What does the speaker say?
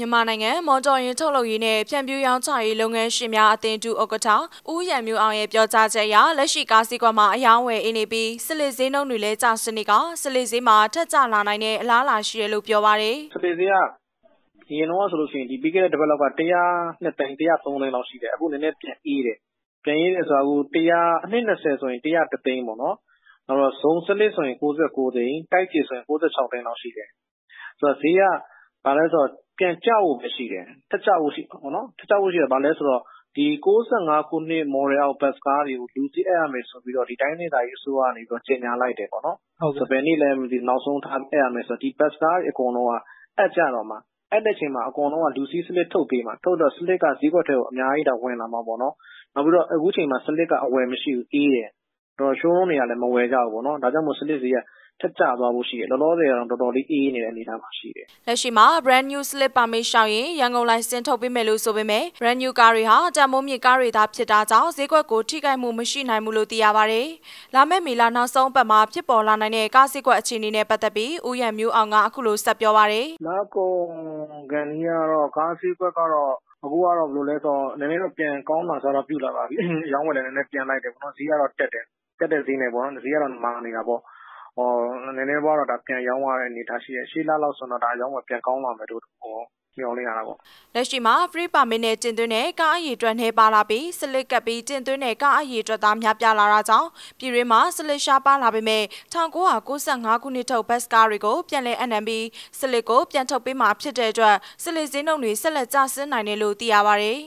မြန်မာနိုင်ငံမော်တော်ယာဉ်ထုတ်လုပ်ရေးနဲ့ဖြန့်ဖြူးရောင်းချရေးလုပ်ငန်းရှင်များအသင်းတူဥက္ကဋ္ဌဦးရံမျိုးအောင်ရဲ့ပြောကြားချက်အရလက်ရှိကားစီးကွက်မှာအယောင်းဝယ်အင်းနေပြီးစစ်လက်ဈေးနှုန်းတွေလည်းကျဆင်းနေကစစ်လက်ဈေးမှာထက်ကျလာနိုင်တဲ့အလားအလာရှိတယ်လို့ပြောပါတယ်။စစ်လက်ဈေးကရင်တော့ဆိုလို့ရှိရင်ဒီပြီးခဲ့တဲ့တစ်ပတ်လောက်က102သိန်း103သိန်းလောက်ရှိတယ်အခုနည်းနည်းပြန်အေးတယ်ပြန်အေးတယ်ဆိုတော့100အနှစ်20ဆိုရင်100သိန်းပေါ့နော်နောက်တော့ဇုံစလစ်ဆိုရင်69သိန်းတိုက်ကျေဆိုရင်66သိန်းလောက်ရှိတယ်ဆိုတော့ဈေးကဘာလဲဆိုတော့ ပြန်ကျဖို့ပဲရှိတယ်ထက်ကျဖို့ရှိပေါ့နော်ထက်ကျဖို့ရှိတယ်ဘာလဲဆိုတော့ ဒီ65ခုနှစ် model အောက် bus ကားတွေကို လူစီးအပ်ရမယ်ဆိုပြီးတော့ဒီတိုင်းဒေသကြီးအစိုးရကနေပြီးတော့ကြေညာလိုက်တယ်ပေါ့နော်ဟုတ်ကဲ့ဘယ်နည်းလဲမသိနောက်ဆုံးထားအပ်ရမယ်ဆိုတော့ ဒီ bus ကားတွေ အကုန်လုံးက အပ်ကြတော့မှာအဲ့တဲ့ချိန်မှာ အကုန်လုံးက လူစီးစလစ်ထုတ်ပေးမှာ ထုတ်တော့ စလစ်က ဈေးကွက်ထဲကို အများကြီးတော့ဝင်လာမှာပေါ့နော် နောက်ပြီးတော့ အခုချိန်မှာ စလစ်က အဝယ်မရှိဘူး အေးတယ်တော့ showroom တွေကလည်း မဝယ်ကြဘူးပေါ့နော် ဒါကြောင့်မို့စလစ်ဈေးကထက်ကျသွားဖို့ရှိတယ် လောလောဆယ်ကတော့ တော်တော်လေး အေးနေတဲ့ အနေအထားမှာရှိတယ် လက်ရှိမှာ brand new slip permit ရှောက်ရင် ရန်ကုန်လိုင်စင်ထုတ်ပေးမယ်လို့ ဆိုပေမဲ့ brand new ကားတွေဟာ တန်မိုးမြင့်ကားတွေသာ ဖြစ်တာကြောင့် ဈေးကွက်ကို ထိခိုက်မှုမရှိနိုင်ဘူးလို့ သိရပါတယ် လာမယ့်မီလာနောက်ဆုံးပတ်မှာ ဖြစ်ပေါ်လာနိုင်တဲ့ ကားဈေးကွက်အခြေအနေနဲ့ ပတ်သက်ပြီး ဦးရံမျိုးအောင်က အခုလို ဆက်ပြောပါတယ်လာကုန်ကန်ကြီးကတော့ ကားဈေးကွက်ကတော့ အခုကတော့ ဘယ်လိုလဲဆိုတော့ နည်းနည်းတော့ ပြန်ကောင်းလာဆိုတော့ပြုလာပါပြီ။ရောင်းဝယ်လည်း နည်းနည်းပြန်လိုက်တယ်ပေါ့နော်။ဈေးကတော့ တက်တယ်။ တက်တဲ့ဈေးနဲ့ပေါ့နော်။ဈေးကတော့ မာနေတာပေါ့ဟောနည်းနည်းပါးတော့ဒါပြန်ရောင်းရတဲ့ အနေအထားရှိတယ် ရှေ့လလောက်ဆိုတော့ဒါရောင်းဝယ် ပြန်ကောင်းလာမယ်လို့ဟောမျှော်လင့်ရတာပေါ့ လက်ရှိမှာ free permit နဲ့ တင်သွင်းတဲ့ ကားအရေအတွက်နှဲပါလာပြီး စလစ်ကပ်ပြီး တင်သွင်းတဲ့ ကားအရေအတွက်သားများပြားလာတာကြောင့် ပြည်တွင်းမှာ စလစ်ရှားပါလာပေမဲ့1995ခုနှစ်ထုတ် ဘတ်ကားတွေကို ပြန်လည် NMB စလစ်ကို ပြန်ထုတ်ပေးမှာ ဖြစ်တဲ့အတွက် စလစ်ဈေးနှုန်းတွေ ဆက်လက်ကျဆင်းနိုင်တယ်လို့ သိရပါတယ်